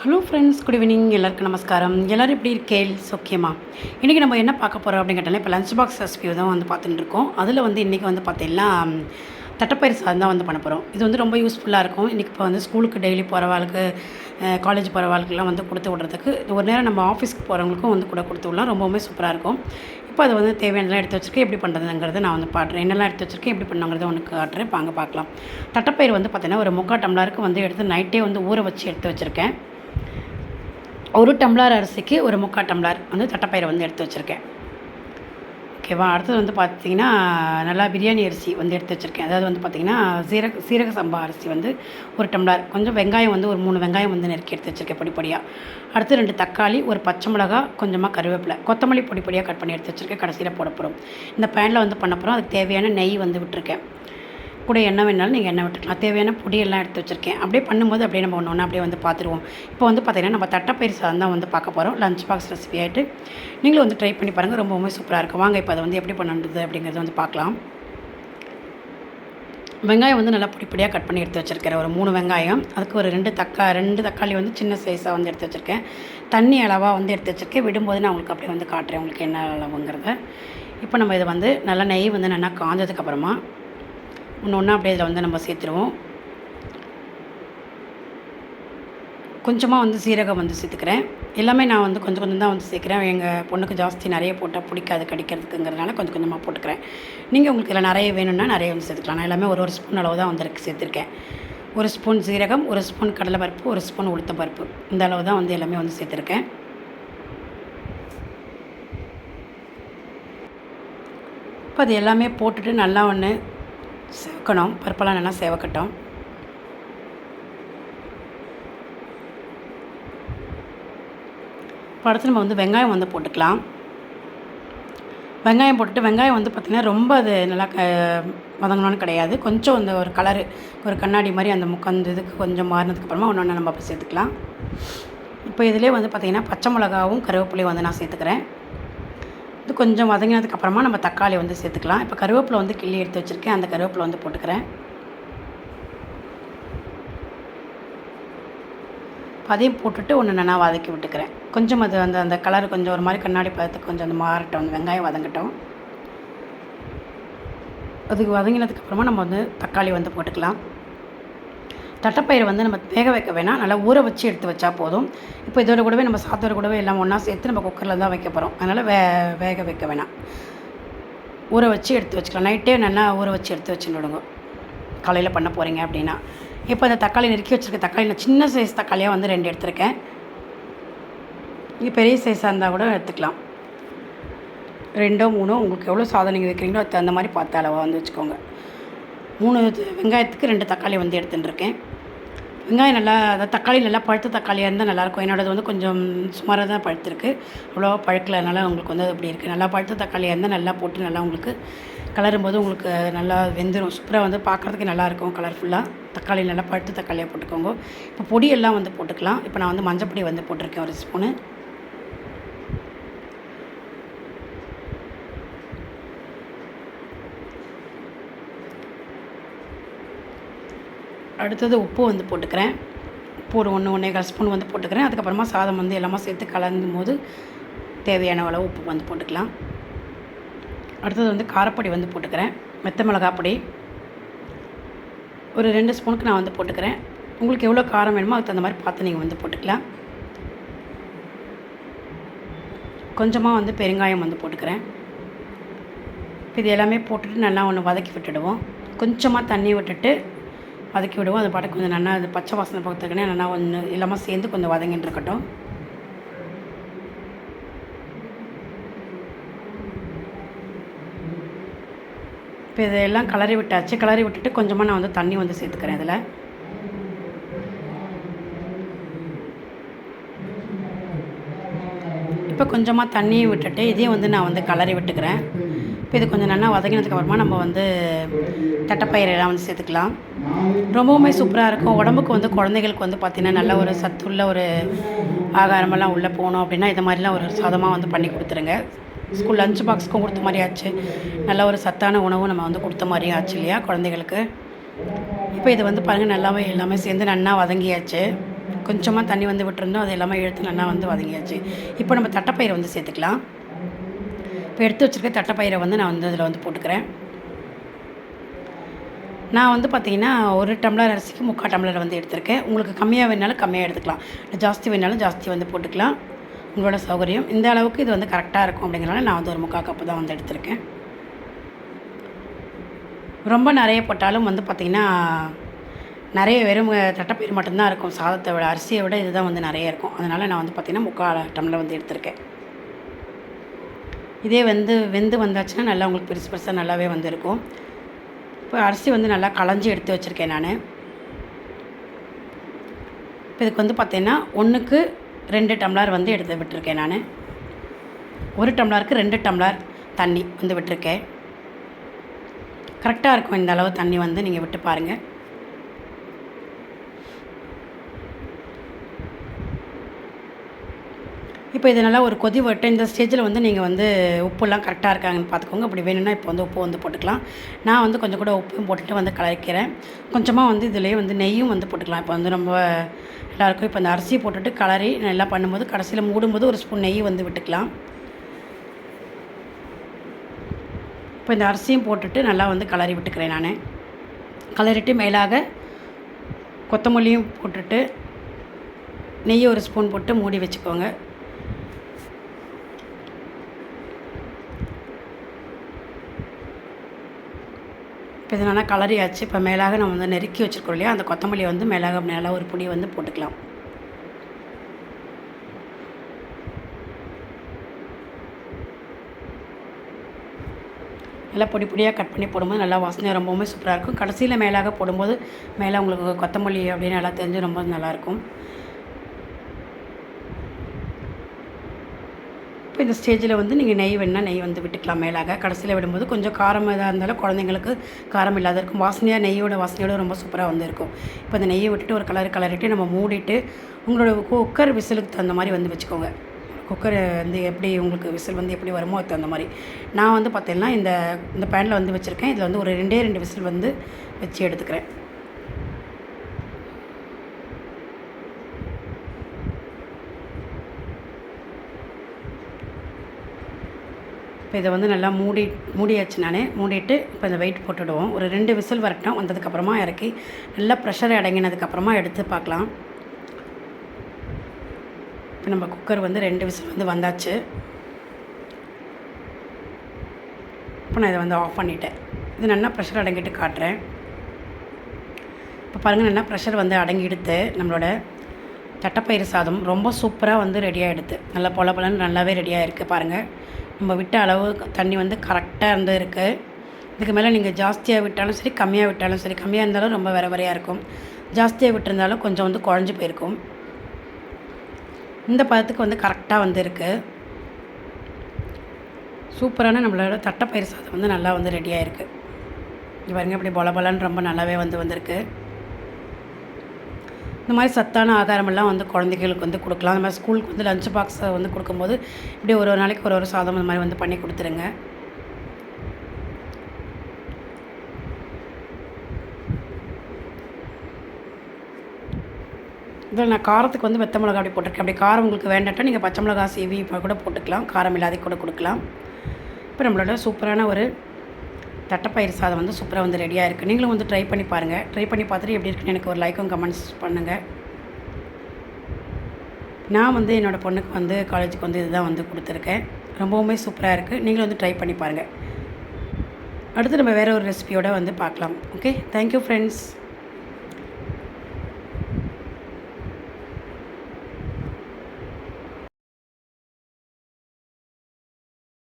Hello friends good evening எல்லாருக்கும் நமஸ்காரம். எல்லோரும் எப்படி இருக்கேள் சோக்கியமா? இன்றைக்கி நம்ம என்ன பார்க்க போகிறோம் அப்படின்னு கேட்டாலே இப்போ லஞ்ச் பாக்ஸ் ரெசிபி தான் வந்து பார்த்துட்டு இருக்கோம். அதில் வந்து இன்றைக்கி வந்து பார்த்தீங்கன்னா தட்டைப்பயிறு சாதம் தான் வந்து பண்ண போகிறோம் இது வந்து ரொம்ப யூஸ்ஃபுல்லாக இருக்கும். இன்றைக்கி இப்போ வந்து ஸ்கூலுக்கு டெய்லி போகிறவாளுக்கு காலேஜ் போகிறவாளுக்குலாம் வந்து கொடுத்து விட்றதுக்கு இது ஒரு நேரம் நம்ம ஆஃபீஸ்க்கு போகிறவங்களுக்கும் வந்து கூட கொடுத்து விடலாம். ரொம்பவுமே சூப்பராக இருக்கும். இப்போ அதை வந்து தேவையானதெல்லாம் எடுத்து வச்சிருக்கேன். எப்படி பண்ணுறதுங்கிறத நான் வந்து பாடுறேன். என்னெல்லாம் எடுத்து வச்சிருக்கேன்? எப்படி பண்ணுங்கிறத உனக்கு காட்டுறேன். இப்போ அங்கே பார்க்கலாம். தட்டைப்பயிறு வந்து பார்த்தீங்கன்னா ஒரு முக்கால் டம்ளருக்கு வந்து எடுத்து நைட்டே வந்து ஊற வச்சு எடுத்து வச்சுருக்கேன். ஒரு டம்ளர் அரிசிக்கு ஒரு முக்கால் டம்ளர் வந்து தட்டைப்பயிரை வந்து எடுத்து வச்சுருக்கேன். ஓகேவா அடுத்தது வந்து பார்த்திங்கன்னா நல்லா பிரியாணி அரிசி வந்து எடுத்து வச்சுருக்கேன். அதாவது வந்து பார்த்திங்கன்னா சீரக சீரக சம்பா அரிசி வந்து ஒரு டம்ளர். கொஞ்சம் வெங்காயம் வந்து ஒரு மூணு வெங்காயம் வந்து நெருக்கி எடுத்து வச்சுருக்கேன் பொடி பொடியாக அடுத்து ரெண்டு தக்காளி ஒரு பச்சை மிளகா கொஞ்சமாக கருவேப்பிலை. கொத்தமல்லி பொடி பொடியாக கட் பண்ணி எடுத்து வச்சுருக்கேன். கடைசியில் போட போகிறோம் இந்த பேனில் வந்து பண்ண போகிறோம் அதுக்கு தேவையான நெய் வந்து விட்டுருக்கேன். கூட எண்ணெய் வேணாலும் நீங்கள் எண்ணெய் விட்டுக்கலாம் தேவையான பொடியெல்லாம் எடுத்து வச்சுருக்கேன். அப்படியே பண்ணும்போது அப்படியே நம்ம ஒன்று ஒன்று அப்படியே வந்து பார்த்துருவோம் இப்போ வந்து பார்த்திங்கன்னா நம்ம தட்டைப்பயிர் சாதம் தான் வந்து பார்க்க போகிறோம் லஞ்ச் பாக்ஸ் ரெசிபி ஆகிட்டு நீங்களும் வந்து ட்ரை பண்ணி பாருங்கள் ரொம்பவுமே சூப்பராக இருக்கும். வாங்க இப்போ அதை வந்து எப்படி பண்ணுறது அப்படிங்கிறத வந்து பார்க்கலாம். வெங்காயம் வந்து நல்லா பொடி பொடியாக கட் பண்ணி எடுத்து வச்சுருக்கேன் ஒரு மூணு வெங்காயம். அதுக்கு ஒரு ரெண்டு தக்கா ரெண்டு தக்காளி வந்து சின்ன சைஸாக வந்து எடுத்து வச்சுருக்கேன். தண்ணி அளவாக வந்து எடுத்து வச்சுருக்கேன். விடும்போது நான் உங்களுக்கு அப்படியே வந்து காட்டுறேன். உங்களுக்கு என்ன அளவுங்கிறத. இப்போ நம்ம இதை வந்து நல்லா நெய் வந்து நல்லா காஞ்சதுக்கப்புறமா ஒன்று ஒன்றா அப்படியே இதில் வந்து நம்ம சேர்த்துருவோம். கொஞ்சமாக வந்து சீரகம் வந்து சேர்த்துக்கிறேன். எல்லாமே நான் வந்து கொஞ்சம் கொஞ்சம் தான் வந்து சேர்க்குறேன். எங்கள் பொண்ணுக்கு ஜாஸ்தி நிறைய போட்டால் பிடிக்காது கடிக்கிறதுக்குங்கிறதுனால கொஞ்சம் கொஞ்சமாக போட்டுக்கிறேன். நீங்கள் உங்களுக்கு இதில் நிறைய வேணும்னா நிறைய வந்து சேர்த்துக்கலாம். நான் எல்லாமே ஒரு ஒரு ஸ்பூன் அளவு தான் வந்து சேர்த்துருக்கேன். ஒரு ஸ்பூன் சீரகம் ஒரு ஸ்பூன் கடலைப்பருப்பு ஒரு ஸ்பூன் உளுத்தம் பருப்பு இந்த அளவு தான் வந்து எல்லாமே வந்து சேர்த்துருக்கேன். இப்போ அது எல்லாமே போட்டுட்டு நல்லா ஒன்று சேவக்கணும் பருப்பெல்லாம் நல்லா சேவக்கட்டும். இப்போ அடுத்து நம்ம வந்து வெங்காயம் வந்து போட்டுக்கலாம். வெங்காயம் போட்டுட்டு வெங்காயம் வந்து பார்த்திங்கன்னா ரொம்ப அது நல்லா க வதங்கணும்னு கிடையாது. கொஞ்சம் அந்த ஒரு கலரு ஒரு கண்ணாடி மாதிரி அந்த முக்கந்த இதுக்கு கொஞ்சம் மாறினதுக்கப்புறமா ஒன்று ஒன்று நம்ம அப்போ சேர்த்துக்கலாம். இப்போ இதிலே வந்து பார்த்திங்கன்னா பச்சை மிளகாவும் கருவேப்பிலையும் வந்து நான் சேர்த்துக்கிறேன். கொஞ்சம் வதங்கினதுக்கப்புறமா நம்ம தக்காளி வந்து சேர்த்துக்கலாம். இப்போ கருவேப்பிலை வந்து கிள்ளி எடுத்து வச்சுருக்கேன். அந்த கருவேப்பிலை வந்து போட்டுக்கிறேன். அதையும் போட்டுட்டு ஒன்று நல்லா வதக்கி விட்டுக்கிறேன். கொஞ்சம் அது அந்த அந்த கலர் கொஞ்சம் ஒரு மாதிரி கண்ணாடி பதத்துக்கு கொஞ்சம் அந்த மாறட்டும். அந்த வெங்காயம் வதங்கட்டும். அதுக்கு வதங்கினதுக்கப்புறமா நம்ம வந்து தக்காளி வந்து போட்டுக்கலாம். தட்டைப்பயிறு வந்து நம்ம வேக வைக்க வேணாம். நல்லா ஊற வச்சு எடுத்து வச்சா போதும். இப்போ இதோட கூடவே நம்ம சாத்தோட கூடவே எல்லாம் ஒன்றா சேர்த்து நம்ம குக்கரில் தான் வைக்க போகிறோம் அதனால் வே வேக வைக்க வேணாம். ஊற வச்சு எடுத்து வச்சுக்கலாம். நைட்டே நல்லா ஊற வச்சு எடுத்து வச்சுடுங்க காலையில் பண்ண போகிறீங்க அப்படின்னா. இப்போ அந்த தக்காளி நெருக்கி வச்சுருக்க தக்காளி நான் சின்ன சைஸ் தக்காளியாக வந்து ரெண்டு எடுத்திருக்கேன். இது பெரிய சைஸாக இருந்தால் கூட எடுத்துக்கலாம். ரெண்டோ மூணோ உங்களுக்கு எவ்வளோ சாதம் நீங்கள் வைக்கிறீங்களோ அது தகுந்த மாதிரி பார்த்த அளவாக வந்து வச்சுக்கோங்க. மூணு வெங்காயத்துக்கு ரெண்டு தக்காளி வந்து எடுத்துட்டுருக்கேன் வெங்காயம் நல்லா அதாவது தக்காளி நல்லா பழுத்த தக்காளியாக இருந்தால் நல்லாயிருக்கும் என்னோடது வந்து கொஞ்சம் சுமாராக தான் பழுத்திருக்கு. அவ்வளோவா பழுக்கலனால உங்களுக்கு வந்து அப்படி இருக்குது நல்லா பழுத்த தக்காளியாக இருந்தால் நல்லா போட்டு நல்லா உங்களுக்கு கலரும் போது உங்களுக்கு நல்லா வெந்துடும் சூப்பராக வந்து பார்க்குறதுக்கு நல்லாயிருக்கும் கலர்ஃபுல்லாக தக்காளி நல்லா பழுத்த தக்காளியாக போட்டுக்கோங்க. இப்போ பொடியெல்லாம் வந்து போட்டுக்கலாம். இப்போ நான் வந்து மஞ்சள் பொடி வந்து போட்டிருக்கேன் ஒரு ஸ்பூனு. அடுத்தது உப்பு வந்து போட்டுக்கிறேன். உப்பு ஒரு ஒன்று ஒன்றே கால் ஸ்பூன் வந்து போட்டுக்கிறேன். அதுக்கப்புறமா சாதம் வந்து எல்லாமே சேர்த்து கலந்தும் போது தேவையான அளவு உப்பு வந்து போட்டுக்கலாம். அடுத்தது வந்து காரப்பொடி வந்து போட்டுக்கிறேன். மெத்த மிளகா பொடி. ஒரு ரெண்டு ஸ்பூனுக்கு நான் வந்து போட்டுக்கிறேன். உங்களுக்கு எவ்வளோ காரம் வேணுமோ அதுக்கு தகுந்த மாதிரி பார்த்து நீங்கள் வந்து போட்டுக்கலாம். கொஞ்சமாக வந்து பெருங்காயம் வந்து போட்டுக்கிறேன். இது எல்லாமே போட்டுட்டு நல்லா ஒன்று வதக்கி விட்டுடுவோம். கொஞ்சமாக தண்ணி விட்டுட்டு வதக்கி விடுவோம். அது பாட்டு கொஞ்சம் நல்லா அது பச்சை வாசனை பார்த்துக்கனே நல்லா ஒன்று இல்லாமல் சேர்ந்து கொஞ்சம் வதங்கிட்டு இருக்கட்டும். இப்போ இதெல்லாம் கலரி விட்டாச்சு. கலரி விட்டுட்டு கொஞ்சமாக நான் வந்து தண்ணி வந்து சேர்த்துக்கிறேன் இதில். இப்போ கொஞ்சமாக தண்ணியை விட்டுட்டு இதையும் வந்து நான் வந்து கலரி விட்டுக்கிறேன். இப்போ இது கொஞ்சம் நல்லா வதங்கினதுக்கப்புறமா நம்ம வந்து தட்டைப்பயிரெல்லாம் வந்து சேர்த்துக்கலாம். ரொம்பவுமே சூப்பராக இருக்கும். உடம்புக்கு வந்து குழந்தைகளுக்கு வந்து பார்த்திங்கன்னா நல்ல ஒரு சத்துள்ள ஒரு ஆகாரமெல்லாம் உள்ளே போகணும் அப்படின்னா இது மாதிரிலாம் ஒரு சாதமாக வந்து பண்ணி கொடுத்துருங்க. ஸ்கூல் லஞ்ச் பாக்ஸ்க்கும் கொடுத்த மாதிரி ஆச்சு. நல்ல ஒரு சத்தான உணவும் நம்ம வந்து கொடுத்த மாதிரியும் ஆச்சு இல்லையா குழந்தைகளுக்கு? இப்போ இது வந்து பாருங்கள் நல்லாவே எல்லாமே சேர்ந்து நல்லா வதங்கியாச்சு. கொஞ்சமாக தண்ணி வந்து விட்டுருந்தோம் அது எல்லாமே எடுத்து நல்லா வந்து வதங்கியாச்சு. இப்போ நம்ம தட்டைப்பயிரை வந்து சேர்த்துக்கலாம். இப்போ எடுத்து வச்சுருக்க தட்டைப்பயிரை வந்து நான் வந்து அதில் வந்து போட்டுக்கிறேன். நான் வந்து பார்த்திங்கன்னா ஒரு டம்ளர் அரிசிக்கு முக்கால் டம்ளர் வந்து எடுத்திருக்கேன். உங்களுக்கு கம்மியாக வேணாலும் கம்மியாக எடுத்துக்கலாம். ஜாஸ்தி வேணாலும் ஜாஸ்தி வந்து போட்டுக்கலாம். உங்களோட சௌகரியம். இந்த அளவுக்கு இது வந்து கரெக்டாக இருக்கும் அப்படிங்கிறனால நான் வந்து ஒரு முக்கால் கப்பு தான் வந்து எடுத்திருக்கேன். ரொம்ப நிறைய போட்டாலும் வந்து பார்த்திங்கன்னா நிறைய வெறும் தட்டைப்பயிர் மட்டும்தான் இருக்கும். சாதத்தை விட அரிசியை விட இதுதான் வந்து நிறைய இருக்கும். அதனால் நான் வந்து பார்த்திங்கன்னா முக்கால் டம்ளர் வந்து எடுத்திருக்கேன். இதே வந்து வெந்து வந்தாச்சுன்னா நல்லா உங்களுக்கு பெருசு பெருசாக நல்லாவே வந்திருக்கும் இப்போ அரிசி வந்து நல்லா களைஞ்சி எடுத்து வச்சுருக்கேன் நான். இப்போ இதுக்கு வந்து பார்த்தீங்கன்னா ஒன்றுக்கு ரெண்டு டம்ளர் வந்து எடுத்து விட்டுருக்கேன் நான். ஒரு டம்ளருக்கு ரெண்டு டம்ளர் தண்ணி வந்து விட்டுருக்கேன். கரெக்டாக இருக்கும் இந்த அளவு தண்ணி வந்து நீங்கள் விட்டு பாருங்கள் இப்போ இது நல்லா ஒரு கொதி விட்டு இந்த ஸ்டேஜில் வந்து நீங்கள் வந்து உப்புலாம் கரெக்டாக இருக்காங்கன்னு பார்த்துக்கோங்க. அப்படி வேணும்னா இப்போ வந்து உப்பு வந்து போட்டுக்கலாம். நான் வந்து கொஞ்சம் கூட உப்பும் போட்டுட்டு வந்து கலக்கிறேன். கொஞ்சமாக வந்து இதுலேயே வந்து நெய்யும் வந்து போட்டுக்கலாம். இப்போ வந்து ரொம்ப எல்லாருக்கும் இப்போ இந்த அரிசி போட்டுட்டு கலரி நல்லா பண்ணும்போது கடைசியில் மூடும்போது ஒரு ஸ்பூன் நெய் வந்து விட்டுக்கலாம். இப்போ இந்த அரிசியும் போட்டுட்டு நல்லா வந்து கலரி விட்டுக்கிறேன் நான். கலரிட்டு மேலாக கொத்தமல்லியும் போட்டுட்டு நெய் ஒரு ஸ்பூன் போட்டு மூடி வச்சுக்கோங்க. இப்போ இது நல்லா கலரியாச்சு இப்போ மேலாக நம்ம வந்து நெருக்கி வச்சுருக்கோம் இல்லையா? அந்த கொத்தமல்லியை வந்து மேலாக மேலே ஒரு பொடி வந்து போட்டுக்கலாம். நல்லா பொடி பொடியாக கட் பண்ணி போடும்போது நல்லா வாசனை ரொம்பவுமே சூப்பராக இருக்கும். கடைசியில் மேலாக போடும்போது மேலே உங்களுக்கு கொத்தமல்லி அப்படின்னு நல்லா தெரிஞ்சு ரொம்ப நல்லாயிருக்கும் இப்போ இந்த ஸ்டேஜில் வந்து நீங்கள் நெய் வேணால் நெய் வந்து விட்டுக்கலாம் மேலாக. கடைசியில் விடும்போது கொஞ்சம் காரம் இதாக இருந்தாலும் குழந்தைங்களுக்கு காரம் இல்லாத இருக்கும். வாசனையாக நெய்யோட வாசனையோட ரொம்ப சூப்பராக வந்து இருக்கும். இப்போ அந்த நெய்யை விட்டுட்டு ஒரு கலர் கலரிட்டு நம்ம மூடிட்டு உங்களோட குக்கர் விசிலுக்கு தகுந்த மாதிரி வந்து வச்சுக்கோங்க. குக்கர் வந்து எப்படி உங்களுக்கு விசில் வந்து எப்படி வருமோ அதுக்கு தகுந்த மாதிரி. நான் வந்து பார்த்தீங்கன்னா இந்த இந்த பேனில் வந்து வச்சுருக்கேன். இதில் வந்து ஒரு ரெண்டே ரெண்டு விசில் வந்து வச்சு எடுத்துக்கிறேன். இப்போ இதை வந்து நல்லா மூடி மூடியாச்சு நான். மூடிட்டு இப்போ இந்த வெயிட் போட்டுடுவோம். ஒரு ரெண்டு விசில் வரட்டும். வந்ததுக்கப்புறமா இறக்கி நல்லா ப்ரெஷர் அடங்கினதுக்கப்புறமா எடுத்து பார்க்கலாம். இப்போ நம்ம குக்கர் வந்து ரெண்டு விசில் வந்து வந்தாச்சு. இப்போ நான் இதை வந்து ஆஃப் பண்ணிட்டேன். இது நல்லா ப்ரெஷர் அடங்கிட்டு காட்டுறேன். இப்போ பாருங்கள் நல்லா ப்ரெஷர் வந்து அடங்கிடுத்து நம்மளோட தட்டைப்பயிறு சாதம் ரொம்ப சூப்பராக வந்து ரெடியாக எடுத்து நல்லா பொல பொலன்னு நல்லாவே ரெடியாக இருக்குது பாருங்கள் நம்ம விட்ட அளவு தண்ணி வந்து கரெக்டாக இருந்து இருக்குது இதுக்கு மேலே நீங்கள் ஜாஸ்தியாக விட்டாலும் சரி கம்மியாக விட்டாலும் சரி கம்மியாக இருந்தாலும் ரொம்ப வர வரையாக இருக்கும். ஜாஸ்தியாக விட்டிருந்தாலும் கொஞ்சம் வந்து குழஞ்சி போயிருக்கும். இந்த பதத்துக்கு வந்து கரெக்டாக வந்து இருக்குது சூப்பரான நம்மளோட தட்டைப்பயிறு சாதம் வந்து நல்லா வந்து ரெடியாக இருக்குது இது பாருங்க இப்படி பொல பொலன்னு ரொம்ப நல்லாவே வந்து வந்திருக்கு. இந்த மாதிரி சத்தான ஆகாரமெல்லாம் வந்து குழந்தைகளுக்கு வந்து கொடுக்கலாம். அந்த மாதிரி ஸ்கூலுக்கு வந்து லஞ்ச் பாக்ஸை வந்து கொடுக்கும்போது இப்படி ஒரு ஒரு நாளைக்கு ஒரு ஒரு சாதம் அந்த மாதிரி வந்து பண்ணி கொடுத்துருங்க. இதில் நான் காரத்துக்கு வந்து வெத்த மிளகா அப்படி போட்டிருக்கேன். அப்படி காரம் உங்களுக்கு வேண்டாட்டா நீங்கள் பச்சை மிளகா சீவி இப்போ கூட போட்டுக்கலாம். காரம் இல்லாத கூட கொடுக்கலாம். இப்போ நம்மளோட சூப்பரான ஒரு தட்டைப்பயிறு சாதம் வந்து சூப்பராக வந்து ரெடியாக இருக்குது நீங்களும் வந்து ட்ரை பண்ணி பாருங்கள் ட்ரை பண்ணி பார்த்துட்டு எப்படி இருக்குன்னு எனக்கு ஒரு லைக்கும் கமெண்ட்ஸ் பண்ணுங்கள் நான் வந்து என்னோடய பொண்ணுக்கு வந்து காலேஜுக்கு வந்து இதுதான் வந்து கொடுத்துருக்கேன். ரொம்பவுமே சூப்பராக இருக்குது நீங்களும் வந்து ட்ரை பண்ணி பாருங்கள் அடுத்து நம்ம வேறு ஒரு ரெசிபியோடு வந்து பார்க்கலாம். Okay thank you friends